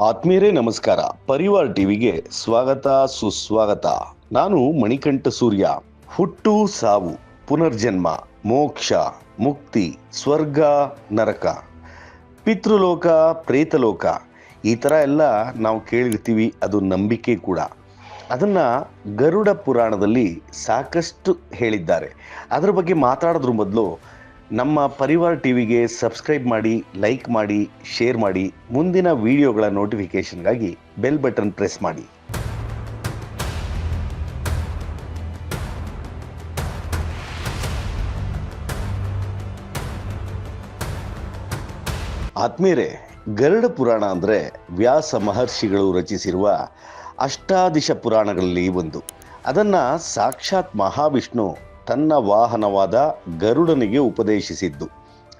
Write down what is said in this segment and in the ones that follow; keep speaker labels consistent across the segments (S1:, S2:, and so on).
S1: ಆತ್ಮೀಯರೇ, ನಮಸ್ಕಾರ. ಪರಿವಾರ್ ಟಿವಿಗೆ ಸ್ವಾಗತ, ಸುಸ್ವಾಗತ. ನಾನು ಮಣಿಕಂಠ ಸೂರ್ಯ. ಹುಟ್ಟು, ಸಾವು, ಪುನರ್ಜನ್ಮ, ಮೋಕ್ಷ, ಮುಕ್ತಿ, ಸ್ವರ್ಗ, ನರಕ. ಪಿತೃಲೋಕ, ಪ್ರೇತಲೋಕ, ಈ ಥರ ಎಲ್ಲ ನಾವು ಕೇಳಿರ್ತೀವಿ. ಅದು ನಂಬಿಕೆ ಕೂಡ. ಅದನ್ನು ಗರುಡ ಪುರಾಣದಲ್ಲಿ ಸಾಕಷ್ಟು ಹೇಳಿದ್ದಾರೆ. ಅದರ ಬಗ್ಗೆ ಮಾತಾಡೋದ್ರ ಮೊದಲು ನಮ್ಮ ಪರಿವಾರ ಟಿವಿಗೆ ಸಬ್ಸ್ಕ್ರೈಬ್ ಮಾಡಿ, ಲೈಕ್ ಮಾಡಿ, ಶೇರ್ ಮಾಡಿ, ಮುಂದಿನ ವಿಡಿಯೋಗಳ ನೋಟಿಫಿಕೇಷನ್ಗಾಗಿ ಬೆಲ್ ಬಟನ್ ಪ್ರೆಸ್ ಮಾಡಿ. ಆತ್ಮೀಯರೇ, ಗರುಡ ಪುರಾಣ ಅಂದರೆ ವ್ಯಾಸ ಮಹರ್ಷಿಗಳು ರಚಿಸಿರುವ ಅಷ್ಟಾದಿಶ ಪುರಾಣಗಳಲ್ಲಿ ಒಂದು. ಅದನ್ನು ಸಾಕ್ಷಾತ್ ಮಹಾವಿಷ್ಣು ತನ್ನ ವಾಹನವಾದ ಗರುಡನಿಗೆ ಉಪದೇಶಿಸಿದ್ದು.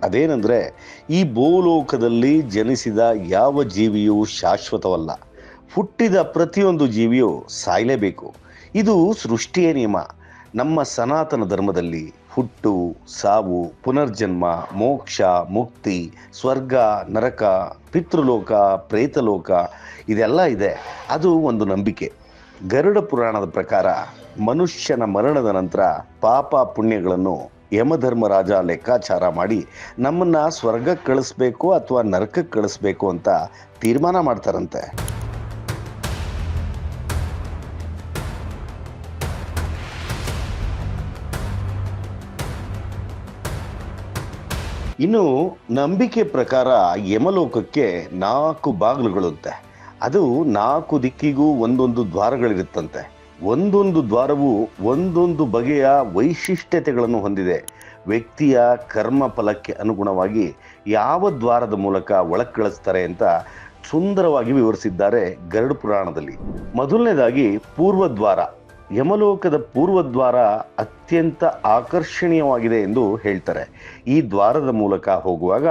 S1: ಅದೇನೆಂದರೆ, ಈ ಭೂಲೋಕದಲ್ಲಿ ಜನಿಸಿದ ಯಾವ ಜೀವಿಯೂ ಶಾಶ್ವತವಲ್ಲ. ಹುಟ್ಟಿದ ಪ್ರತಿಯೊಂದು ಜೀವಿಯೂ ಸಾಯಲೇಬೇಕು. ಇದು ಸೃಷ್ಟಿಯ ನಿಯಮ. ನಮ್ಮ ಸನಾತನ ಧರ್ಮದಲ್ಲಿ ಹುಟ್ಟು, ಸಾವು, ಪುನರ್ಜನ್ಮ, ಮೋಕ್ಷ, ಮುಕ್ತಿ, ಸ್ವರ್ಗ, ನರಕ, ಪಿತೃಲೋಕ, ಪ್ರೇತಲೋಕ ಇದೆಲ್ಲ ಇದೆ. ಅದು ಒಂದು ನಂಬಿಕೆ. ಗರುಡ ಪುರಾಣದ ಪ್ರಕಾರ ಮನುಷ್ಯನ ಮರಣದ ನಂತರ ಪಾಪ ಪುಣ್ಯಗಳನ್ನು ಯಮಧರ್ಮರಾಜ ಲೆಕ್ಕಾಚಾರ ಮಾಡಿ ನಮ್ಮನ್ನ ಸ್ವರ್ಗಕ್ಕೆ ಕಳಿಸ್ಬೇಕು ಅಥವಾ ನರಕಕ್ಕೆ ಕಳಿಸ್ಬೇಕು ಅಂತ ತೀರ್ಮಾನ ಮಾಡ್ತಾರಂತೆ. ಇನ್ನು ನಂಬಿಕೆ ಪ್ರಕಾರ ಯಮಲೋಕಕ್ಕೆ ನಾಲ್ಕು ಬಾಗಿಲುಗಳಂತೆ. ಅದು ನಾಲ್ಕು ದಿಕ್ಕಿಗೂ ಒಂದೊಂದು ದ್ವಾರಗಳಿರುತ್ತಂತೆ. ಒಂದೊಂದು ದ್ವಾರವು ಒಂದೊಂದು ಬಗೆಯ ವೈಶಿಷ್ಟ್ಯತೆಗಳನ್ನು ಹೊಂದಿದೆ. ವ್ಯಕ್ತಿಯ ಕರ್ಮ ಫಲಕ್ಕೆ ಅನುಗುಣವಾಗಿ ಯಾವ ದ್ವಾರದ ಮೂಲಕ ಒಳಕ್ಕಿಳಿಸ್ತಾರೆ ಕಳಿಸ್ತಾರೆ ಅಂತ ಸುಂದರವಾಗಿ ವಿವರಿಸಿದ್ದಾರೆ ಗರುಡ ಪುರಾಣದಲ್ಲಿ. ಮೊದಲನೇದಾಗಿ ಪೂರ್ವದ್ವಾರ. ಯಮಲೋಕದ ಪೂರ್ವದ್ವಾರ ಅತ್ಯಂತ ಆಕರ್ಷಣೀಯವಾಗಿದೆ ಎಂದು ಹೇಳ್ತಾರೆ. ಈ ದ್ವಾರದ ಮೂಲಕ ಹೋಗುವಾಗ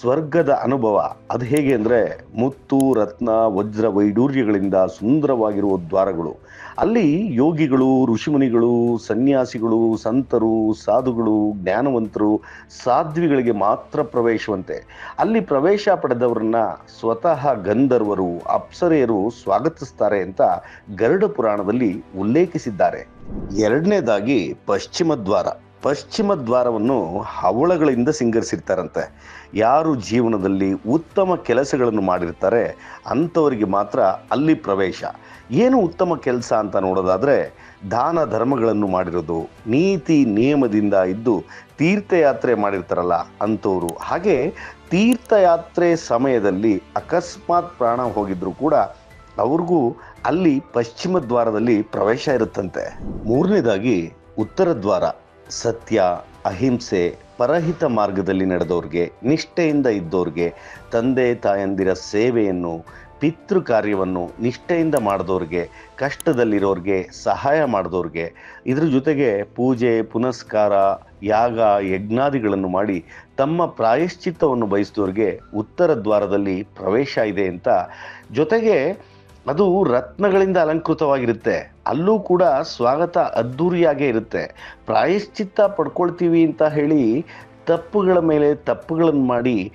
S1: ಸ್ವರ್ಗದ ಅನುಭವ, ಅದು ಹೇಗೆ ಅಂದರೆ ಮುತ್ತು, ರತ್ನ, ವಜ್ರ, ವೈಡೂರ್ಯಗಳಿಂದ ಸುಂದರವಾಗಿರುವ ದ್ವಾರಗಳು. ಅಲ್ಲಿ ಯೋಗಿಗಳು, ಋಷಿಮುನಿಗಳು, ಸನ್ಯಾಸಿಗಳು, ಸಂತರು, ಸಾಧುಗಳು, ಜ್ಞಾನವಂತರು, ಸಾಧ್ವಿಗಳಿಗೆ ಮಾತ್ರ ಪ್ರವೇಶವಂತೆ. ಅಲ್ಲಿ ಪ್ರವೇಶ ಪಡೆದವರನ್ನ ಸ್ವತಃ ಗಂಧರ್ವರು, ಅಪ್ಸರೆಯರು ಸ್ವಾಗತಿಸ್ತಾರೆ ಅಂತ ಗರುಡ ಪುರಾಣದಲ್ಲಿ ಉಲ್ಲೇಖಿಸಿದ್ದಾರೆ. ಎರಡನೇದಾಗಿ ಪಶ್ಚಿಮ ದ್ವಾರ. ಪಶ್ಚಿಮ ದ್ವಾರವನ್ನು ಹವಳಗಳಿಂದ ಸಿಂಗರಿಸಿರ್ತಾರಂತೆ. ಯಾರು ಜೀವನದಲ್ಲಿ ಉತ್ತಮ ಕೆಲಸಗಳನ್ನು ಮಾಡಿರ್ತಾರೆ, ಅಂಥವರಿಗೆ ಮಾತ್ರ ಅಲ್ಲಿ ಪ್ರವೇಶ. ಏನು ಉತ್ತಮ ಕೆಲಸ ಅಂತ ನೋಡೋದಾದರೆ, ದಾನ ಧರ್ಮಗಳನ್ನು ಮಾಡಿರೋದು, ನೀತಿ ನಿಯಮದಿಂದ ಇದ್ದು ತೀರ್ಥಯಾತ್ರೆ ಮಾಡಿರ್ತಾರಲ್ಲ ಅಂಥವರು. ಹಾಗೆ ತೀರ್ಥಯಾತ್ರೆ ಸಮಯದಲ್ಲಿ ಅಕಸ್ಮಾತ್ ಪ್ರಾಣ ಹೋಗಿದ್ರೂ ಕೂಡ ಅವ್ರಿಗೂ ಅಲ್ಲಿ ಪಶ್ಚಿಮ ದ್ವಾರದಲ್ಲಿ ಪ್ರವೇಶ ಇರುತ್ತಂತೆ. ಮೂರನೇದಾಗಿ, ಉತ್ತರ ದ್ವಾರ. ಸತ್ಯ, ಅಹಿಂಸೆ, ಪರಹಿತ ಮಾರ್ಗದಲ್ಲಿ ನಡೆದವ್ರಿಗೆ, ನಿಷ್ಠೆಯಿಂದ ಇದ್ದವ್ರಿಗೆ, ತಂದೆ, ತಾಯಂದಿರ ಸೇವೆಯನ್ನು, ಪಿತೃ ಕಾರ್ಯವನ್ನು ನಿಷ್ಠೆಯಿಂದ ಮಾಡಿದವ್ರಿಗೆ, ಕಷ್ಟದಲ್ಲಿರೋರಿಗೆ ಸಹಾಯ ಮಾಡಿದವ್ರಿಗೆ, ಇದ್ರ ಜೊತೆಗೆ ಪೂಜೆ, ಪುನಸ್ಕಾರ, ಯಾಗ, ಯಜ್ಞಾದಿಗಳನ್ನು ಮಾಡಿ ತಮ್ಮ ಪ್ರಾಯಶ್ಚಿತ್ತವನ್ನು ಬಯಸಿದವ್ರಿಗೆ ಉತ್ತರ ದ್ವಾರದಲ್ಲಿ ಪ್ರವೇಶ ಇದೆ ಅಂತ. ಜೊತೆಗೆ ಅದು ರತ್ನಗಳಿಂದ ಅಲಂಕೃತವಾಗಿರುತ್ತೆ. ಅಲ್ಲೂ ಕೂಡ ಸ್ವಾಗತ ಅದ್ಧೂರಿಯಾಗೇ ಇರುತ್ತೆ. ಪ್ರಾಯಶ್ಚಿತ್ತ ಪಡ್ಕೊಳ್ತೀವಿ ಅಂತ ಹೇಳಿ ತಪ್ಪುಗಳ ಮೇಲೆ ತಪ್ಪುಗಳನ್ನು ಮಾಡಿ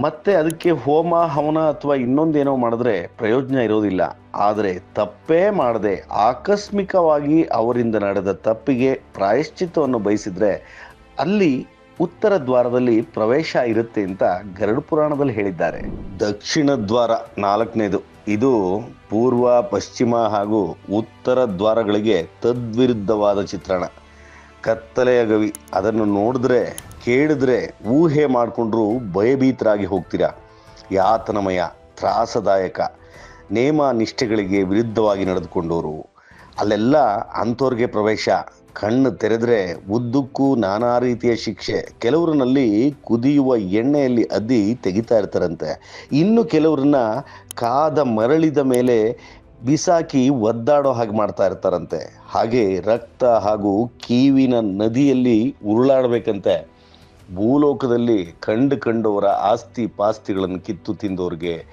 S1: ಮತ್ತೆ ಅದಕ್ಕೆ ಹೋಮ, ಹವನ ಅಥವಾ ಇನ್ನೊಂದೇನೋ ಮಾಡಿದ್ರೆ ಪ್ರಯೋಜನ ಇರೋದಿಲ್ಲ. ಆದರೆ ತಪ್ಪೇ ಮಾಡದೆ ಆಕಸ್ಮಿಕವಾಗಿ ಅವರಿಂದ ನಡೆದ ತಪ್ಪಿಗೆ ಪ್ರಾಯಶ್ಚಿತ್ತವನ್ನು ಬಯಸಿದ್ರೆ ಅಲ್ಲಿ ಉತ್ತರ ದ್ವಾರದಲ್ಲಿ ಪ್ರವೇಶ ಇರುತ್ತೆ ಅಂತ ಗರುಡ ಪುರಾಣದಲ್ಲಿ ಹೇಳಿದ್ದಾರೆ. ದಕ್ಷಿಣ ದ್ವಾರ ನಾಲ್ಕನೇದು. ಇದು ಪೂರ್ವ, ಪಶ್ಚಿಮ ಹಾಗೂ ಉತ್ತರ ದ್ವಾರಗಳಿಗೆ ತದ್ವಿರುದ್ಧವಾದ ಚಿತ್ರಣ. ಕತ್ತಲೆಯ ಗವಿ, ಅದನ್ನು ನೋಡಿದ್ರೆ, ಕೇಳಿದ್ರೆ ಊಹೆ ಮಾಡಿಕೊಂಡ್ರೂ ಭಯಭೀತರಾಗಿ ಹೋಗ್ತೀರಾ? ಯಾತನಮಯ, ತ್ರಾಸದಾಯಕ, ನೇಮ ನಿಷ್ಠೆಗಳಿಗೆ ವಿರುದ್ಧವಾಗಿ ನಡೆದುಕೊಂಡವರು ಅಲ್ಲೆಲ್ಲ ಅಂಥವ್ರಿಗೆ ಪ್ರವೇಶ ಕಣ್ಣು ತೆರೆದ್ರೆ ಉದ್ದಕ್ಕೂ ನಾನಾ ರೀತಿಯ ಶಿಕ್ಷೆ. ಕೆಲವರನ್ನಲ್ಲಿ ಕುದಿಯುವ ಎಣ್ಣೆಯಲ್ಲಿ ಅದ್ದಿ ತೆಗಿತಾ ಇರ್ತಾರಂತೆ. ಇನ್ನು ಕೆಲವ್ರನ್ನ ಕಾದ ಮರಳಿದ ಮೇಲೆ ಬಿಸಾಕಿ ಒದ್ದಾಡೋ ಹಾಗೆ ಮಾಡ್ತಾ ಇರ್ತಾರಂತೆ. ಹಾಗೆ ರಕ್ತ ಹಾಗೂ ಕೀವಿನ ನದಿಯಲ್ಲಿ ಉರುಳಾಡಬೇಕಂತೆ. ಭೂಲೋಕದಲ್ಲಿ ಕಂಡು ಕಂಡವರ ಆಸ್ತಿ ಪಾಸ್ತಿಗಳನ್ನು ಕಿತ್ತು ತಿಂದವ್ರಿಗೆ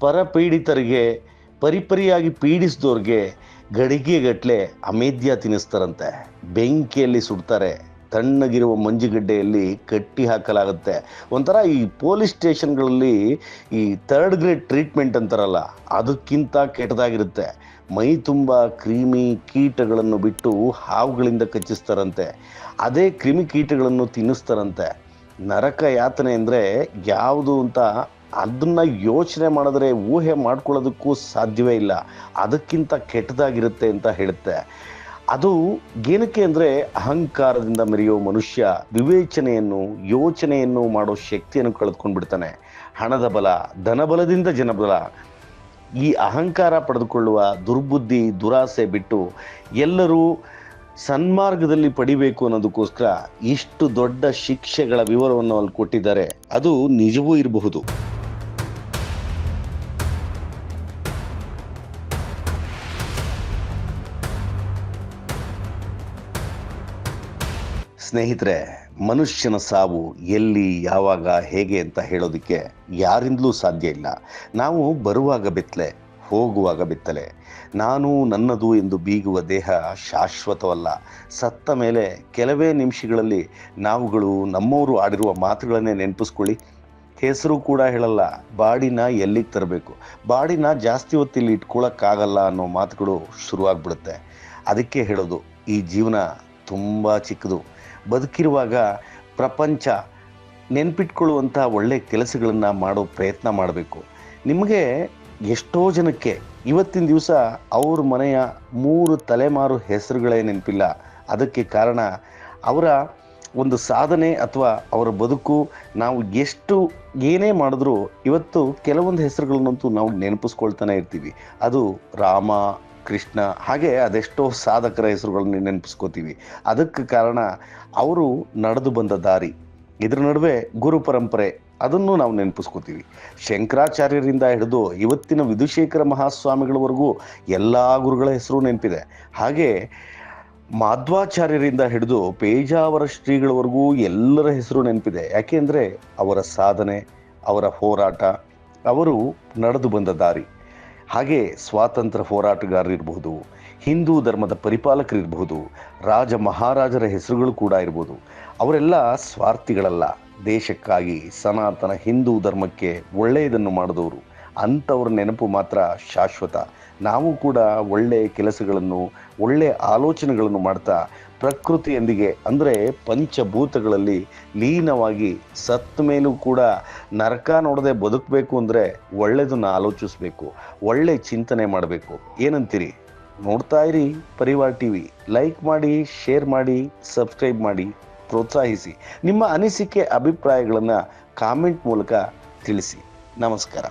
S1: ಪರಪೀಡಿತರಿಗೆ, ಪರಿಪರಿಯಾಗಿ ಪೀಡಿಸಿದವ್ರಿಗೆ ಗಡಿಗೆಗಟ್ಲೆ ಅಮೇದ್ಯ ತಿನ್ನಿಸ್ತಾರಂತೆ ಬೆಂಕಿಯಲ್ಲಿ ಸುಡ್ತಾರೆ. ತಣ್ಣಗಿರುವ ಮಂಜುಗಡ್ಡೆಯಲ್ಲಿ ಕಟ್ಟಿ ಹಾಕಲಾಗುತ್ತೆ. ಒಂಥರ ಈ ಪೊಲೀಸ್ ಸ್ಟೇಷನ್ಗಳಲ್ಲಿ ಈ ಥರ್ಡ್ ಗ್ರೇಡ್ ಟ್ರೀಟ್ಮೆಂಟ್ ಅಂತಾರಲ್ಲ, ಅದಕ್ಕಿಂತ ಕೆಟ್ಟದಾಗಿರುತ್ತೆ. ಮೈ ತುಂಬ ಕ್ರಿಮಿ ಕೀಟಗಳನ್ನು ಬಿಟ್ಟು ಹಾವುಗಳಿಂದ ಕಚ್ಚಿಸ್ತಾರಂತೆ. ಅದೇ ಕ್ರಿಮಿ ಕೀಟಗಳನ್ನು ತಿನ್ನಿಸ್ತಾರಂತೆ. ನರಕ ಯಾತನೆ ಅಂದರೆ ಯಾವುದು ಅಂತ ಅದನ್ನ ಯೋಚನೆ ಮಾಡಿದ್ರೆ ಊಹೆ ಮಾಡ್ಕೊಳ್ಳೋದಕ್ಕೂ ಸಾಧ್ಯವೇ ಇಲ್ಲ. ಅದಕ್ಕಿಂತ ಕೆಟ್ಟದಾಗಿರುತ್ತೆ ಅಂತ ಹೇಳುತ್ತೆ. ಅದು ಏನಕ್ಕೆ ಅಂದರೆ ಅಹಂಕಾರದಿಂದ ಮೆರೆಯೋ ಮನುಷ್ಯ ವಿವೇಚನೆಯನ್ನು, ಯೋಚನೆಯನ್ನು ಮಾಡೋ ಶಕ್ತಿಯನ್ನು ಕಳೆದುಕೊಂಡು ಬಿಡ್ತಾನೆ ಹಣದ ಬಲ, ಧನಬಲದಿಂದ ಜನಬಲ. ಈ ಅಹಂಕಾರ ಪಡೆದುಕೊಳ್ಳುವ ದುರ್ಬುದ್ಧಿ, ದುರಾಸೆ ಬಿಟ್ಟು ಎಲ್ಲರೂ ಸನ್ಮಾರ್ಗದಲ್ಲಿ ಪಡಿಬೇಕು ಅನ್ನೋದಕ್ಕೋಸ್ಕರ ಇಷ್ಟು ದೊಡ್ಡ ಶಿಕ್ಷೆಗಳ ವಿವರವನ್ನು ಅಲ್ಲಿ ಕೊಟ್ಟಿದ್ದಾರೆ. ಅದು ನಿಜವೂ ಇರಬಹುದು. ಸ್ನೇಹಿತರೆ, ಮನುಷ್ಯನ ಸಾವು ಎಲ್ಲಿ, ಯಾವಾಗ, ಹೇಗೆ ಅಂತ ಹೇಳೋದಕ್ಕೆ ಯಾರಿಂದಲೂ ಸಾಧ್ಯ ಇಲ್ಲ. ನಾವು ಬರುವಾಗ ಬಿತ್ತಲೆ, ಹೋಗುವಾಗ ಬಿತ್ತಲೆ. ನಾನು ನನ್ನದು ಎಂದು ಬೀಗುವ ದೇಹ ಶಾಶ್ವತವಲ್ಲ. ಸತ್ತ ಮೇಲೆ ಕೆಲವೇ ನಿಮಿಷಗಳಲ್ಲಿ ನಾವುಗಳು ನಮ್ಮವರು ಆಡಿರುವ ಮಾತುಗಳನ್ನೇ ನೆನಪಿಸ್ಕೊಳ್ಳಿ. ಹೆಸರು ಕೂಡ ಹೇಳಲ್ಲ, ಬಾಡಿನ ಎಲ್ಲಿಗೆ ತರಬೇಕು? ಬಾಡಿನ ಜಾಸ್ತಿ ಹೊತ್ತಿಲ್ಲಿ ಇಟ್ಕೊಳ್ಳೋಕ್ಕಾಗಲ್ಲ ಅನ್ನೋ ಮಾತುಗಳು ಶುರುವಾಗ್ಬಿಡುತ್ತೆ. ಅದಕ್ಕೆ ಹೇಳೋದು, ಈ ಜೀವನ ತುಂಬ ಚಿಕ್ಕದು. ಬದುಕಿರುವಾಗ ಪ್ರಪಂಚ ನೆನ್ಪಿಟ್ಕೊಳ್ಳುವಂಥ ಒಳ್ಳೆಯ ಕೆಲಸಗಳನ್ನು ಮಾಡೋ ಪ್ರಯತ್ನ ಮಾಡಬೇಕು. ನಿಮಗೆ ಎಷ್ಟೋ ಜನಕ್ಕೆ ಇವತ್ತಿನ ದಿವಸ ಅವ್ರ ಮನೆಯ ಮೂರು ತಲೆಮಾರು ಹೆಸರುಗಳೇ ನೆನಪಿಲ್ಲ. ಅದಕ್ಕೆ ಕಾರಣ ಅವರ ಒಂದು ಸಾಧನೆ ಅಥವಾ ಅವರ ಬದುಕು ನಾವು ಎಷ್ಟು ಏನೇ ಮಾಡಿದ್ರೂ ಇವತ್ತು ಕೆಲವೊಂದು ಹೆಸರುಗಳನ್ನಂತೂ ನಾವು ನೆನಪಿಸ್ಕೊಳ್ತಾನೆ ಇರ್ತೀವಿ. ಅದು ರಾಮ ಕೃಷ್ಣ, ಹಾಗೆ ಅದೆಷ್ಟೋ ಸಾಧಕರ ಹೆಸರುಗಳನ್ನ ನೆನಪಿಸ್ಕೋತೀವಿ. ಅದಕ್ಕೆ ಕಾರಣ ಅವರು ನಡೆದು ಬಂದ ದಾರಿ, ಇದ್ರ ನಡುವೆ ಗುರು ಪರಂಪರೆ, ಅದನ್ನು ನಾವು ನೆನಪಿಸ್ಕೋತೀವಿ. ಶಂಕರಾಚಾರ್ಯರಿಂದ ಹಿಡಿದು ಇವತ್ತಿನ ವಿಧುಶೇಖರ ಮಹಾಸ್ವಾಮಿಗಳವರೆಗೂ ಎಲ್ಲ ಗುರುಗಳ ಹೆಸರು ನೆನಪಿದೆ. ಹಾಗೆ ಮಾಧ್ವಾಚಾರ್ಯರಿಂದ ಹಿಡಿದು ಪೇಜಾವರ ಶ್ರೀಗಳವರೆಗೂ ಎಲ್ಲರ ಹೆಸರು ನೆನಪಿದೆ. ಯಾಕೆಂದರೆ ಅವರ ಸಾಧನೆ, ಅವರ ಹೋರಾಟ, ಅವರು ನಡೆದು ಬಂದ ದಾರಿ. ಹಾಗೆ ಸ್ವಾತಂತ್ರ್ಯ ಹೋರಾಟಗಾರರಿರಬಹುದು ಹಿಂದೂ ಧರ್ಮದ ಪರಿಪಾಲಕರಿರ್ಬೋದು ರಾಜ ಮಹಾರಾಜರ ಹೆಸರುಗಳು ಕೂಡ ಇರ್ಬೋದು. ಅವರೆಲ್ಲ ಸ್ವಾರ್ಥಿಗಳಲ್ಲ. ದೇಶಕ್ಕಾಗಿ ಸನಾತನ ಹಿಂದೂ ಧರ್ಮಕ್ಕೆ ಒಳ್ಳೆಯದನ್ನು ಮಾಡಿದವರು. ಅಂಥವ್ರ ನೆನಪು ಮಾತ್ರ ಶಾಶ್ವತ. ನಾವು ಕೂಡ ಒಳ್ಳೆಯ ಕೆಲಸಗಳನ್ನು, ಒಳ್ಳೆಯ ಆಲೋಚನೆಗಳನ್ನು ಮಾಡ್ತಾ ಪ್ರಕೃತಿಯೊಂದಿಗೆ, ಅಂದರೆ ಪಂಚಭೂತಗಳಲ್ಲಿ ಲೀನವಾಗಿ ಸತ್ತ ಮೇಲೂ ಕೂಡ ನರಕ ನೋಡದೆ ಬದುಕಬೇಕು ಅಂದರೆ ಒಳ್ಳೆಯದನ್ನು ಆಲೋಚಿಸಬೇಕು, ಒಳ್ಳೆ ಚಿಂತನೆ ಮಾಡಬೇಕು. ಏನಂತೀರಿ? ನೋಡ್ತಾ ಇರಿ ಪರಿವಾರ್ ಟಿವಿ. ಲೈಕ್ ಮಾಡಿ, ಶೇರ್ ಮಾಡಿ, ಸಬ್ಸ್ಕ್ರೈಬ್ ಮಾಡಿ, ಪ್ರೋತ್ಸಾಹಿಸಿ. ನಿಮ್ಮ ಅನಿಸಿಕೆ, ಅಭಿಪ್ರಾಯಗಳನ್ನು ಕಾಮೆಂಟ್ ಮೂಲಕ ತಿಳಿಸಿ. ನಮಸ್ಕಾರ.